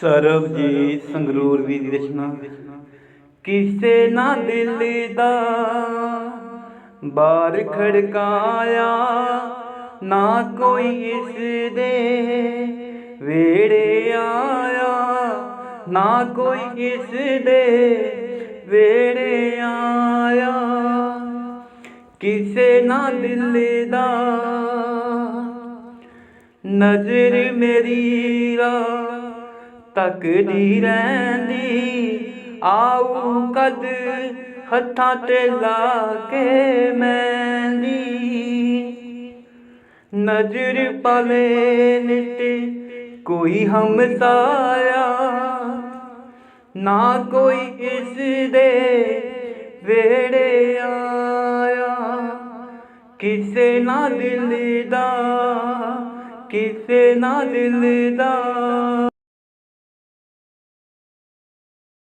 ਸਰਬਜੀਤ ਸੰਗਰੂਰ ਵੀ ਦੀ ਰਚਨਾ ਕਿਸੇ ਨਾ ਦਿਲ ਦਾ ਬਾਰ ਖੜਕਾਇਆ, ਨਾ ਕੋਈ ਇਸ ਦੇ ਵੇੜੇ ਆਇਆ, ਨਾ ਕੋਈ ਇਸ ਦੇ ਵੇੜੇ ਆਇਆ। ਕਿਸੇ ਨਾ ਦਿਲ ਦਾ ਨਜ਼ਰ ਮੇਰੀ ਰਾ ਤੱਕਦੀ ਰਹਿੰਦੀ। ਆਉ ਕਦ ਹੱਥਾਂ ਤੇ ਲਾ ਕੇ ਮਹਿੰਦੀ। ਨਜ਼ਰ ਪਲੇ ਨਿਤ ਕੋਈ ਹਮਸਾਇਆ। ਨਾ ਕੋਈ ਇਸ ਦੇ ਵੇੜੇ ਆਇਆ। ਕਿਸੇ ਨਾ ਦਿਲ ਦਾ ਕਿਸੇ ਨਾ ਦਿਲ ਦਾ